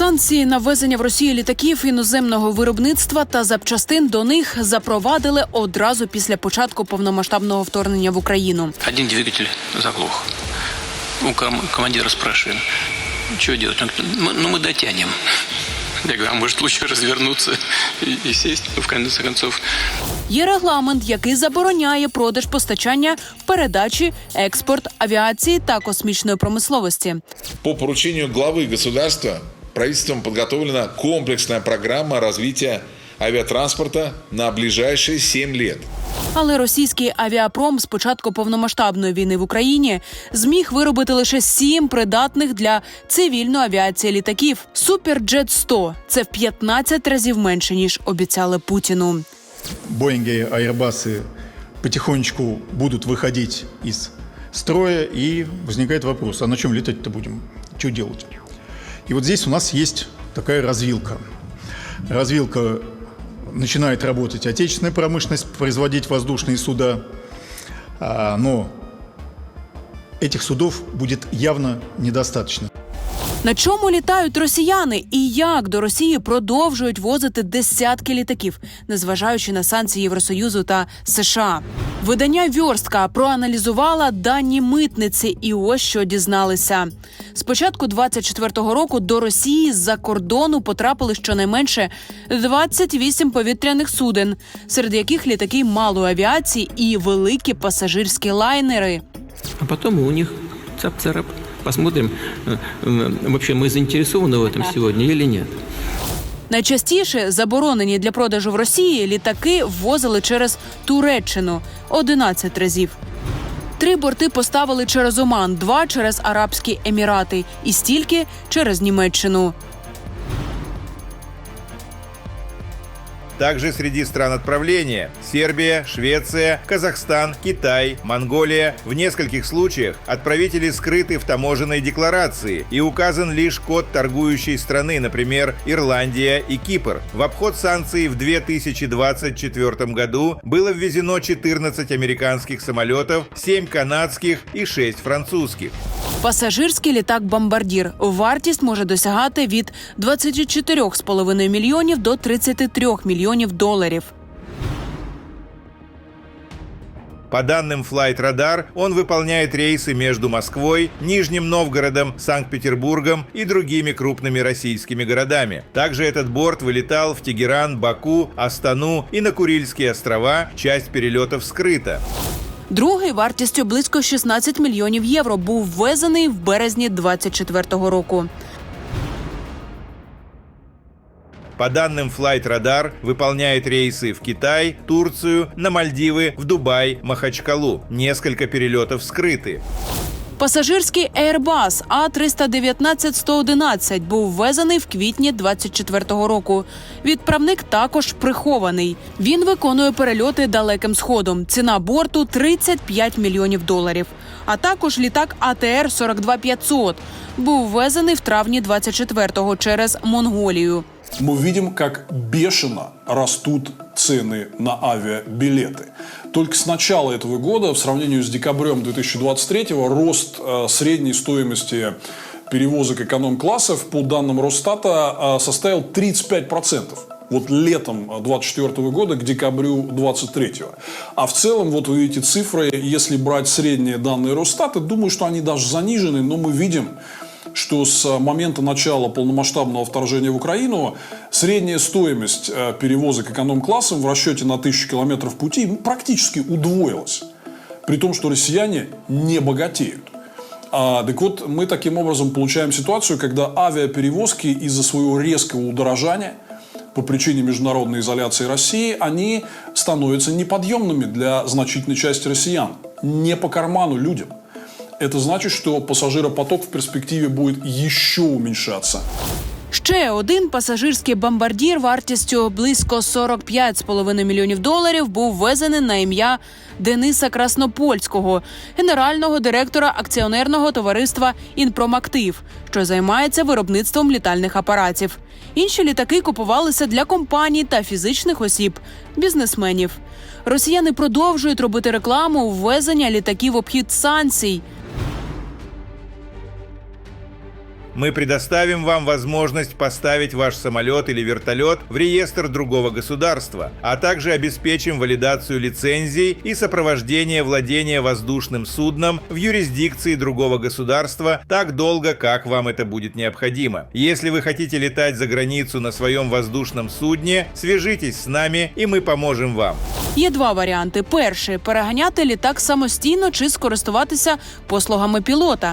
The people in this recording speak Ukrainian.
Санкції на ввезення в Росію літаків іноземного виробництва та запчастин до них запровадили одразу після початку повномасштабного вторгнення в Україну. Один двигатель заглох. У ком- командира спрашиваем, что делать? Он говорит, «Мы- ну мы дотянем. Я говорю, а может лучше развернуться и, и сесть? Ну, в конце концов, Є регламент, який забороняє продаж постачання, передачі, експорт авіації та космічної промисловості. По поручению главы государства правительством подготовлена комплексная программа развития авиатранспорта на ближайшие 7 лет. Але російський авіапром з початку повномасштабної війни в Україні зміг виробити лише сім придатних для цивільної авіації літаків. Суперджет 100 – це в 15 разів менше ніж обіцяли Путіну. Боинги, Airbus потихонечку будут выходить из строя, и возникает вопрос, а на чем летать-то будем? Что делать? И вот здесь у нас есть такая развилка. Развилка начинает работать отечественная промышленность, производить воздушные суда, а, но этих судов будет явно недостаточно. На чому літають росіяни і як до Росії продовжують возити десятки літаків, незважаючи на санкції Євросоюзу та США? Видання Вьорстка проаналізувала дані митниці, і ось що дізналися. З початку 24-го року до Росії з-за кордону потрапили щонайменше 28 повітряних суден, серед яких літаки малої авіації і великі пасажирські лайнери. а потом и у них цап-царап Посмотрим, э, э, вообще мы заинтересованы в этом сегодня или нет. Найчастіше заборонені для продажу в Росії літаки ввозили через Туреччину 11 разів. Три борти поставили через Оман, два через Арабські Емірати і стільки через Німеччину. Также среди стран отправления – Сербия, Швеция, Казахстан, Китай, Монголия. В нескольких случаях отправители скрыты в таможенной декларации и указан лишь код торгующей страны, например, Ирландия и Кипр. В обход санкций в 2024 году было ввезено 14 американских самолетов, 7 канадских и 6 французских. Пасажирський літак Бомбардір. Вартість може досягати від 24,5 мільйонів до 33 мільйонів доларів. По данным Flight Radar, он выполняет рейсы между Москвой, Нижним Новгородом, Санкт-Петербургом и другими крупными российскими городами. Также этот борт вылетал в Тегеран, Баку, Астану и на Курильские острова. Часть перелетов скрыта. Другий вартістю близько 16 мільйонів євро був ввезений в березні 24-го року. По данным Flight Radar, выполняет рейсы в Китай, Турцию, на Мальдивы, в Дубай, Махачкалу. Несколько перелетов скрыты. Пасажирський Airbus А319-111 був ввезений в квітні 24-го року. Відправник також прихований. Він виконує перельоти далеким сходом. Ціна борту 35 мільйонів доларів. А також літак АТР 42500 був ввезений в травні 24-го через Монголію. Мы видим, как бешено растут цены на авиабилеты. Только с начала этого года, в сравнении с декабрем 2023, рост э, средней стоимости перевозок эконом-классов, по данным Росстата, э, составил 35%. Вот летом 2024 года к декабрю 2023. А в целом, вот вы видите цифры, если брать средние данные Росстата, думаю, что они даже занижены, но мы видим, что с момента начала полномасштабного вторжения в Украину средняя стоимость э, перевозок эконом-классом в расчете на тысячу километров пути практически удвоилась. При том, что россияне не богатеют. А, так вот, мы таким образом получаем ситуацию, когда авиаперевозки из-за своего резкого удорожания по причине международной изоляции России, они становятся неподъемными для значительной части россиян. Не по карману людям. Это значит, что пассажиропоток в перспективе будет еще уменьшаться. Ще один пасажирський бомбардір вартістю близько 45,5 мільйонів доларів був ввезений на ім'я Дениса Краснопольського, генерального директора акціонерного товариства Інпромактив, що займається виробництвом літальних апаратів. Інші літаки купувалися для компаній та фізичних осіб, бізнесменів. Росіяни продовжують робити рекламу ввезення літаків обхід санкцій. Мы предоставим вам возможность поставить ваш самолет или вертолет в реестр другого государства, а также обеспечим валидацию лицензий и сопровождение владения воздушным судном в юрисдикции другого государства так долго, как вам это будет необходимо. Если вы хотите летать за границу на своем воздушном судне, свяжитесь с нами, и мы поможем вам. Є два варіанти: перший переганяти літак самостійно чи скористуватися послугами пілота.